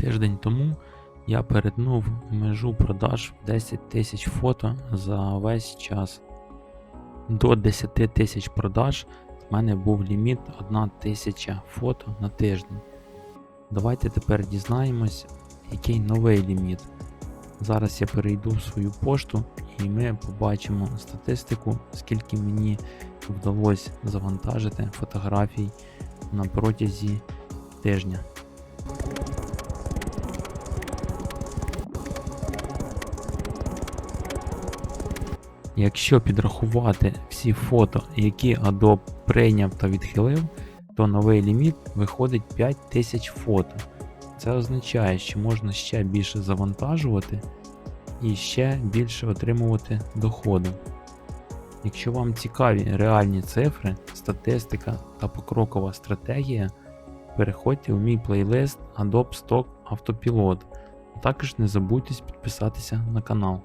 Тиждень тому я перетнув межу продаж в 10 тисяч фото за весь час. До 10 тисяч продаж в мене був ліміт 1 тисяча фото на тиждень. Давайте тепер дізнаємось, який новий ліміт. Зараз я перейду в свою пошту і ми побачимо статистику, скільки мені вдалося завантажити фотографій на протязі тижня. Якщо підрахувати всі фото, які Adobe прийняв та відхилив, то новий ліміт виходить 5000 фото. Це означає, що можна ще більше завантажувати і ще більше отримувати доходу. Якщо вам цікаві реальні цифри, статистика та покрокова стратегія, переходьте у мій плейлист Adobe Stock Автопілот. Також не забудьте підписатися на канал.